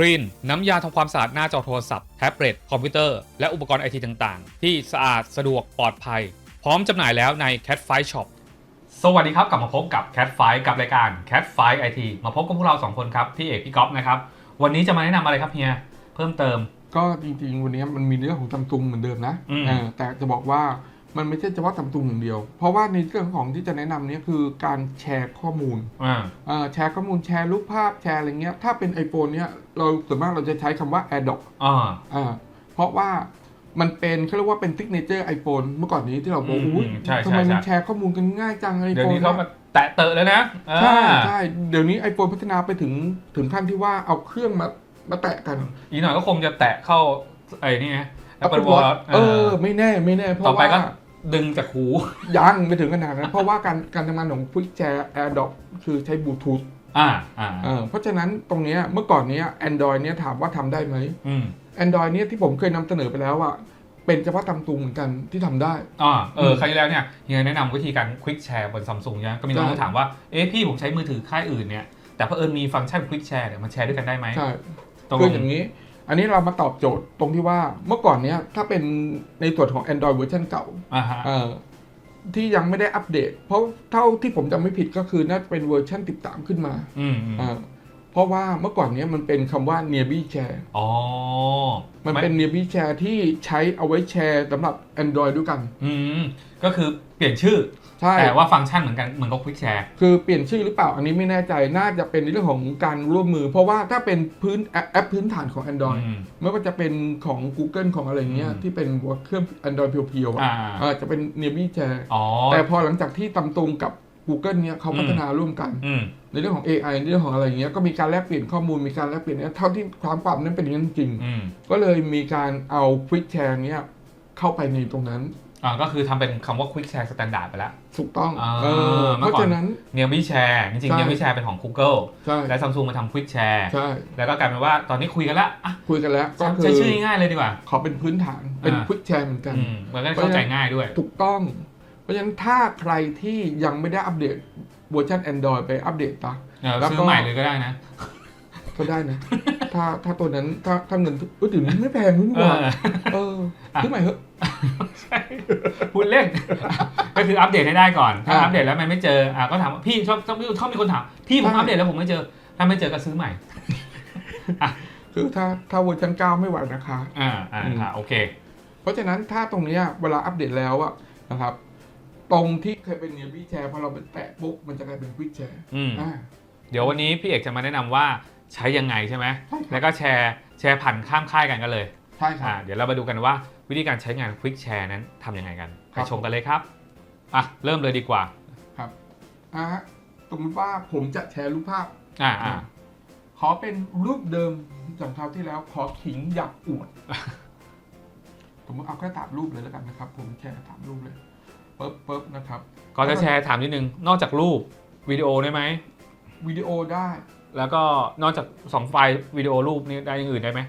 ครีนน้ำยาทำความสะอาดหน้าจอโทรศัพท์แท็บเล็ตคอมพิวเตอร์ และอุปกรณ์ไอทีต่างๆ ที่สะอาดสะดวกปลอดภัย พร้อมจำหน่ายแล้วใน Cat f i Shop สวัสดีครับ กลับมาพบกับ Cat f i กับรายการ Cat f i IT มาพบกับพวกเรา 2 คนครับ พี่เอกพี่ก๊อฟนะครับ วันนี้จะมาแนะนำอะไรครับเฮีย เพิ่มเติม ก็จริงๆ วันนี้มันมีเรื่องของซัมซุงเหมือนเดิมนะอืม เออแต่จะบอกว่า มันไม่ใช่เฉพาะซัมซุงอย่างเดียว เพราะว่าในเรื่องของที่จะแนะนำเนี้คือการแชร์ข้อมูลอ่าเอ่อแชร์ข้อมูลแชร์รูปภาพแชร์อะไรเงี้ย ถ้าเป็น iPhone เนี้ยเราส่วนมากเราจะใช้คำว่า AirDrop อ่าอ่าเพราะว่ามันเป็นเขาเรียกว่าเป็น signature iPhone เมื่อก่อนนี้ที่เราบอกอืมอุ้ยใช่ใช่ทำไมมันใช่แชร์ข้อมูลกันง่ายจังไอเดี๋ยวโฟนนี้เขามาแตะเตอะแล้วนะอ่าใช่ใช่เดี๋ยวนี้ iPhone พัฒนาไปถึงถึงขั้นที่ว่าเอาเครื่องมามาแตะกัน อีกหน่อยก็คงจะแตะเข้าไอ้นี่ไง Apple Watch Watch เออ ไม่แน่ไม่แน่เพต่อราะไปว่า ก็ดึงจากหู ยังไม่ถึงขนาดนั้น เพราะว่าการการทำงานของ Quick Share AirDrop คือใช้บลูทูธอ่าอ่าเออเพราะฉะนั้นตรงเนี้ยเมื่อก่อนเนี้ย Android เนี้ยถามว่าทำได้ไหม อืม Android เนี้ยที่ผมเคยนำเสนอไปแล้วอะเป็นเฉพาะตำตุงเหมือนกันที่ทำได้ อ่าเอออืมครั้งที่แล้วเนี่ยเฮียแนะนำวิธีการควิกแชร์บนซัมซุงเนี่ยก็มีน้องใช่ๆถามว่า เอ๊ะพี่ผมใช้มือถือค่ายอื่นเนี่ย แต่เพอเอิญมีฟังก์ชันควิกแชร์เนี่ยมันแชร์ด้วยกันได้ไหมใช่ตกลคืองอย่างนี้ อันนี้เรามาตอบโจทย์ตรงที่ว่าเมื่อก่อนเนี้ยถ้าเป็นในส่วนของ Android เวอร์ชันเก่าอ่าฮะเออที่ยังไม่ได้อัปเดต เพราะเท่าที่ผมจำไม่ผิดก็คือน่าจะเป็นเวอร์ชัน13 ขึ้นมาอืมอืมอ่าเพราะว่าเมื่อก่อนเนี้ยมันเป็นคำว่า nearby share อ๋อมันเป็น nearby share ที่ใช้เอาไว้แชร์สำหรับ Android ด้วยกัน อืมก็คือเปลี่ยนชื่อ ใช่ แต่ว่าฟังก์ชันเหมือนกันเหมือนกับควิกแชร์คือเปลี่ยนชื่อหรือเปล่าอันนี้ไม่แน่ใจน่าจะเป็นในเรื่องของการร่วมมือ เพราะว่าถ้าเป็นพื้นแอปแอปพื้นฐานของ Android ไม่ว่าจะเป็นของ Google ของอะไรเงี้ยอืมที่เป็นเครื่อง Android เพียวๆอะอ่า เออจะเป็น nearby share อ๋อ แต่พอหลังจากที่ตำตุงกับ Google เนี่ยเขาอืม พัฒนาร่วมกัน อืม ในเรื่องของ AI ในเรื่องของอะไรเงี้ยก็มีการแลกเปลี่ยนข้อมูลมีการแลกเปลี่ยนเนี่ยเท่าที่ความความนั้นเป็นอย่างนั้นจริง อืม ก็เลยมีการเอา Quick Share เนี้ยเข้าไปในตรงนั้น อ่าก็คือทำเป็นคำว่าควิกแชร์สแตนดาร์ดไปแล้ว ถูกต้องอ่าเออเมื่เพอก่อนราะฉะนั้น เนียวิแชร์จริงๆใช่เนียวิแชร์เป็นของ Google ใช่และซัมซุงมาทำควิกแชร์ใช่แล้วก็กลายเป็นว่าตอนนี้คุยกันละอะคุยกันแล้วก็คืใช้อชื่อง่ายๆเลยดีกว่า ขอเป็นพื้นฐานเป็นอ่า Quick Share เหมือนกัน อืมมันก็เข้าใจง่ายด้วย ถูกต้อง เพราะฉะนั้นถ้าใครที่ยังไม่ได้อัปเดตเวอร์ชัน Android ไปอัปเดตตะเออแล้วก็ ซื้อใหม่เลยก็ได้นะ ก็ได้นะ ถ้าถ้าตัวนั้นถ้าถ้าเงินเออถึงไม่แพงนี่หเอว่าอเออซื้อใหม่เถอะพูดเล่น ก็คืออัปเดตให้ได้ก่อน ถ้าอ่าอัปเดตแล้วมันไม่เจออะก็ถามว่าพี่ชอบชอบชอบมีคนถาม พี่ผมใช่อัปเดตแล้วผมไม่เจอ ถ้าไม่เจอก็ซื้อใหม่คือถ้าถ้าเวอร์ชัน9ไม่ไหวนะคะ อ่าอ่าอืมค่ะโอเค เพราะฉะนั้นถ้าตรงเนี้ยเวลาอัปเดตแล้วอะนะครับ ตรงที่เคยเป็นเนียบี้แชร์พอเราไปแตะปุ๊บมันจะกลายเป็นควิกแชร์อืมอ่าเดี๋ยววันนี้พี่เอกจะมาแนะนำว่า ใช้ยังไงใช่ไหมใช่ครับแล้วก็แชร์แชร์ผ่านข้ามค่ายกันกันเลยใช่ครัอ่าบเดี๋ยวเรามาดูกันว่าวิธีการใช้งาน Quick Share นั้นทำยังไงกันไปครับชมกันเลยครับอะเริ่มเลยดีกว่าอ่าฮะสมมติว่าผมจะแชร์รูปภาพอ่าอ่าขอเป็นรูปเดิมจากคราวที่แล้วขอขิงอยากอวดสมมติเอาแค่สามรูปเลยแล้วกันนะครับ ผมแชร์สามรูปเลยปึ๊บปึ๊บนะครับก็จะแชร์ถามนิดนึงนอกจากรูปวิดีโอได้ไหมวิดีโอได้ แล้วก็นอกจาก 2 ไฟล์วิดีโอรูปนี้ได้อย่างอื่นได้ไหม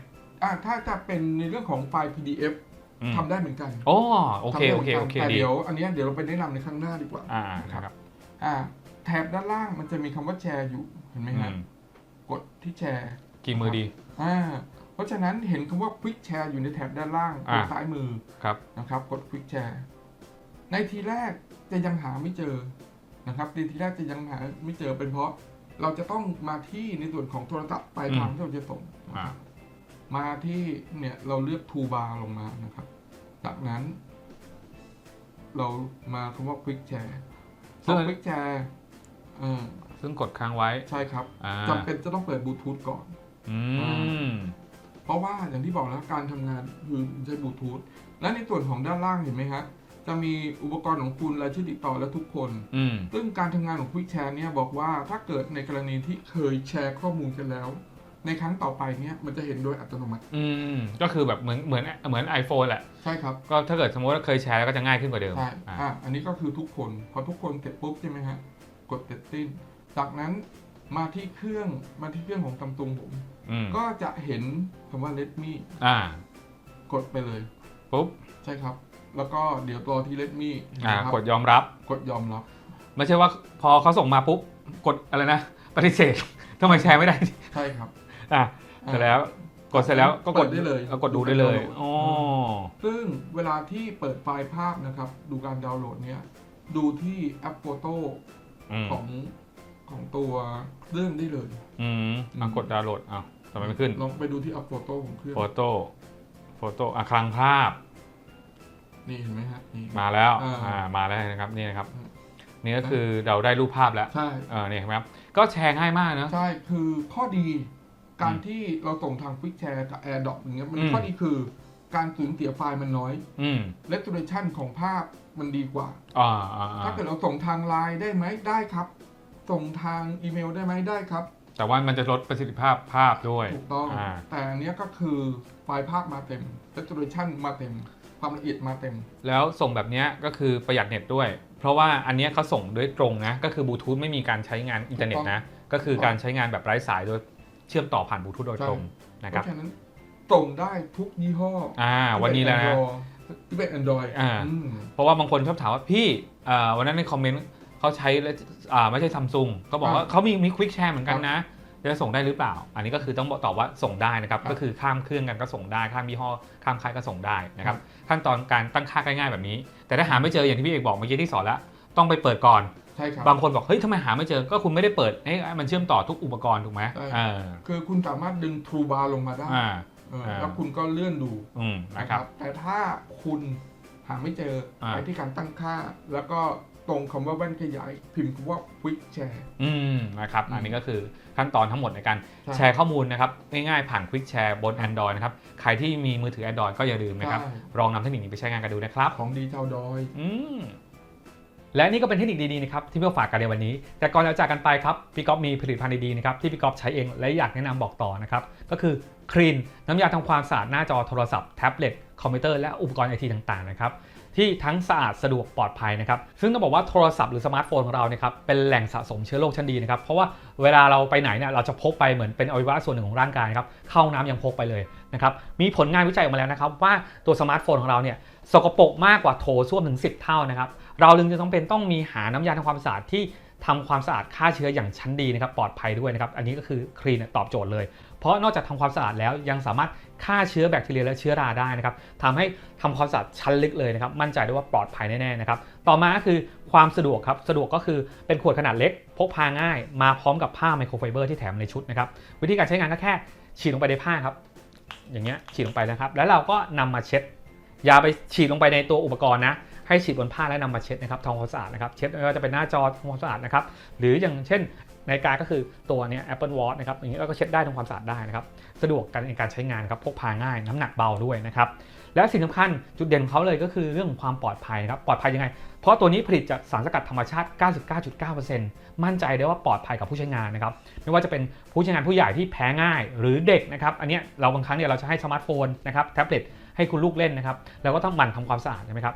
อ่าถ้าจะเป็นในเรื่องของไฟล์ PDF อืมทำได้เหมือนกันโอ้โอเคทำได้โอหมืนเคกันโอเคแต่ดีเดี๋ยวอันเนี้ยเดี๋ยวเราไปแนะนำในข้างหน้าดีกว่า อ่าครับอ่า แถบด้านล่างมันจะมีคำว่าแชร์อยู่เห็นไหมอืฮะมกดที่แชร์ กี่มือดี อ่า เพราะฉะนั้นเห็นคำว่า Quick Share อยู่ในแถบด้านล่างอ่าทางซ้ายมือครับ นะครับ กด Quick Share ในทีแรกจะยังหาไม่เจอนะครับในทีแรกจะยังหาไม่เจอเป็นเพราะ เราจะต้องมาที่ในส่วนของโทรศัพท์ปลายทางที่เราจะส่งนะครับมาที่เนี่ยเราเลือก Tool Bar ลงมานะครับ จากนั้น เรามาคำว่า Quick Share พอ Quick Share เออซึ่งกดค้างไว้ ใช่ครับอ่า จำเป็นจะต้องเปิดบลูทูธก่อน อืม เพราะว่าอย่างที่บอกแล้วการทำงานคือใช้บลูทูธและในส่วนของด้านล่างเห็นไหมฮะ จะมีอุปกรณ์ของคุณรายชื่อติดต่อและทุกคน อืม ซึ่งการทำงานของ Quick Share เนี่ยบอกว่าถ้าเกิดในกรณีที่เคยแชร์ข้อมูลกันแล้ว ในครั้งต่อไปเนี่ยมันจะเห็นโดยอัตโนมัติอืม ก็คือแบบเหมือนเหมือนเหมือน iPhone แหละ ใช่ครับก็ถ้าเกิดสมมติว่าเคยแชร์แล้วก็จะง่ายขึ้นกว่าเดิมใช่อ่าอะอันนี้ก็คือทุกคนพอทุกคนเสร็จปุ๊บใช่ไหมฮะกดเสร็จสิ้น จากนั้นมาที่เครื่องมาที่เครื่องของซัมซุงผม อืมก็จะเห็นคำว่า Let me อ่ากดไปเลย ปุ๊บ ใช่ครับ แล้วก็เดี๋ยวรอที่ Let me อ่านะครับกดยอมรับ กดยอมรับ ไม่ใช่ว่าพอเขาส่งมาปุ๊บกดอะไรนะปฏิเสธ ทำไมแชร์ไม่ได้ ใช่ครับอะเสร็จแล้วกดเสร็จแล้วก็กดเปิดได้เลยก็กดดูได้เลยอ๋อซึ่งเวลาที่เปิดไฟล์ภาพนะครับ ดูการดาวน์โหลดเนี่ย ดูที่แอปโฟโต้อืมของของตัวเครื่องได้เลย อืมอะกดดาวน์โหลดอ้าวทำไมไม่ขึ้นลองไปดูที่แอปโฟโต้ของเครื่อง โฟโต้โฟโต้อะคลังภาพ นี่เห็นไหมฮะนี่ มาแล้วอ่า อ่ามาแล้วนะครับนี่นะครับอืมนี่ก็คือเราได้รูปภาพแล้วใช่ เออนี่เห็นไหมครับก็แชร์ง่ายมากนะใช่ คือข้อดี การอืมที่เราส่งทาง Quick Share กับ AirDrop อย่างเงี้ย มันอืม ข้อดีคือ การสูญเสียไฟล์มันน้อยอืม Resolution ของภาพมันดีกว่า อ่าอ่าอ่าถ้าเกิดเราส่งทางไลน์ได้ไหมได้ครับ ส่งทางอีเมลได้ไหมได้ครับ แต่ว่ามันจะลดประสิทธิภาพภาพด้วยถูกต้อง อ่าแต่อันเนี้ยก็คือไฟล์ภาพมาเต็ม Resolution มาเต็ม ความละเอียดมาเต็ม แล้วส่งแบบเนี้ยก็คือประหยัดเน็ตด้วย เพราะว่าอันเนี้ยเขาส่งด้วยตรงนะ ก็คือบลูทูธไม่มีการใช้งานอินเทอร์เน็ตนะ ก็คือการใช้งานแบบไร้สายโดยเชื่อมต่อผ่านบลูทูธโดยตรงนะเพครับราะฉะนั้นส่งได้ทุกยี่ห้ออ่าวันนี้แล้วนะที่เป็น Android อ่าอืมเพราะว่าบางคนชอบถามว่าพี่อ่าวันนั้นในคอมเมนต์เขาใช้แล้วอ่าไม่ใช่ซัมซุงก็บอกว่าเขามีมีควิกแชร์เหมือนกันนะ จะส่งได้หรือเปล่า อันนี้ก็คือต้องบอกตอบว่าส่งได้นะครับครับก็คือข้ามเครื่องกันก็ส่งได้ข้ามยี่ห้อข้ามค่ายก็ส่งได้นะครับขั้นตอนการตั้งค่าง่ายๆแบบนี้ แต่ถ้าหาไม่เจออย่างที่พี่เอกบอกเมื่อกี้ที่สอนแล้วต้องไปเปิดก่อนใช่ครับบางคนบอกเฮ้ยทำไมหาไม่เจอก็คุณไม่ได้เปิดให้มันเชื่อมต่อทุกอุปกรณ์ถูกไหมใช่เออคือคุณสามารถดึง True Bar ลงมาได้อ่าเอออ่าแล้วคุณก็เลื่อนดูอืมนะครับ แต่ถ้าคุณหาไม่เจออ่าไปที่การตั้งค่าแล้วก็ ตรงคำว่าแว่นขยาย พิมพ์คำว่า Quick Share อืมนะครับอืมอันนี้ก็คือขั้นตอนทั้งหมดในการใช่แชร์ข้อมูลนะครับง่ายๆผ่าน Quick Share บน Android นะครับ ใครที่มีมือถือ Android ก็อย่าลืมนะครับ ใช่ ลองนำเทคนิคนี้ไปใช้งานกันดูนะครับ ของดีชาวดอย อืมและนี่ก็เป็นเทคนิคดีๆนะครับที่พี่ฝากกันในวันนี้ แต่ก่อนจะจากกันไปครับพี่ก๊อฟมีผลิตภัณฑ์ดีๆนะครับที่พี่ก๊อฟใช้เองและอยากแนะนำบอกต่อนะครับก็คือครีนน้ำยาทำความสะอาดหน้าจอโทรศัพท์แท็บเล็ตคอมพิวเตอร์และอุปกรณ์ไอทีต่างๆนะครับ ที่ทั้งสะอาดสะดวกปลอดภัยนะครับซึ่งต้องบอกว่าโทรศัพท์หรือสมาร์ทโฟนของเราเนี่ยครับเป็นแหล่งสะสมเชื้อโรคชั้นดีนะครับเพราะว่าเวลาเราไปไหนเนี่ยเราจะพกไปเหมือนเป็นอวัยวะส่วนหนึ่งของร่างกายครับเข้าห้องน้ำยังพกไปเลยนะครับมีผลงานวิจัยออกมาแล้วนะครับว่าตัวสมาร์ทโฟนของเราเนี่ยสกปรกมากกว่าโถส้วมถึง 10 เท่านะครับเราจึงจะต้องเป็นต้องมีหาน้ำยาทำความสะอาดที่ทำความสะอาดฆ่าเชื้ออย่างชั้นดีนะครับปลอดภัยด้วยนะครับอันนี้ก็คือคลีนตอบโจทย์เลย เพราะนอกจากทำความสะอาดแล้วยังสามารถฆ่าเชื้อแบคทีเรียและเชื้อราได้นะครับทำให้ทำความสะอาดชั้นลึกเลยนะครับ มั่นใจได้ว่าปลอดภัยแน่ๆนะครับ ต่อมาก็คือความสะดวกครับ สะดวกก็คือเป็นขวดขนาดเล็ก พกพาง่าย มาพร้อมกับผ้าไมโครไฟเบอร์ที่แถมในชุดนะครับ วิธีการใช้งานก็แค่ฉีดลงไปในผ้าครับ อย่างเงี้ยฉีดลงไปนะครับ แล้วเราก็นำมาเช็ด อย่าไปฉีดลงไปในตัวอุปกรณ์นะ ให้ฉีดบนผ้าและนำมาเช็ดนะครับทำความสะอาดนะครับ เช็ดไม่ว่าจะเป็นหน้าจอทำความสะอาดนะครับ หรืออย่างเช่น นาฬิกาก็คือตัวนี้ Apple Watch นะครับอย่างนี้เราก็เช็ดได้ทำความสะอาดได้นะครับสะดวกกันในการใช้งานครับพกพาง่ายน้ำหนักเบาด้วยนะครับและสิ่งสำคัญจุดเด่นของเขาเลยก็คือเรื่องความปลอดภัยนะครับปลอดภัยยังไง เพราะตัวนี้ผลิตจากสารสกัดธรรมชาติ 99.9%มั่นใจได้ว่าปลอดภัยกับผู้ใช้งานนะครับไม่ว่าจะเป็นผู้ใช้งานผู้ใหญ่ที่แพ้ง่ายหรือเด็กนะครับอันนี้เราบางครั้งเนี่ยเราจะให้สมาร์ทโฟนนะครับแท็บเล็ตให้คุณลูกเล่นนะครับแล้วก็ต้องหมั่นทำความสะอาดใช่ไหมครับ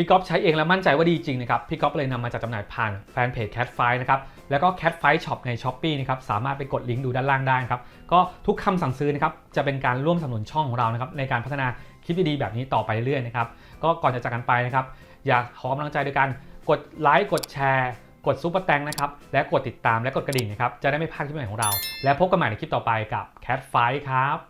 พี่ก๊อฟใช้เองแล้วมั่นใจว่าดีจริงนะครับ พี่ก๊อฟเลยนำมาจัดจำหน่ายผ่านแฟนเพจ Cat f i นะครับ แล้วก็ Cat f i Shop ใน s h อ p e e นะครับ สามารถไปกดลิงก์ดูด้านล่างได้นะครับ ก็ทุกคำสั่งซื้อนะครับ จะเป็นการร่วมสนับสนุนช่องของเรานะครับ ในการพัฒนาคลิปดีๆแบบนี้ต่อไปเรื่อยๆนะครับ ก็ก่อนจะจากกันไปนะครับ อยากขอกำลังใจโดยการกดไลค์ กดแชร์ กดซุปเปอร์แตงนะครับ และกดติดตามและกดกระดิ่งนะครับ จะได้ไม่พลาดคลิปใหม่ของเรา และพบกันใหม่ในคลิปต่อไปกับ Cat f i ครับ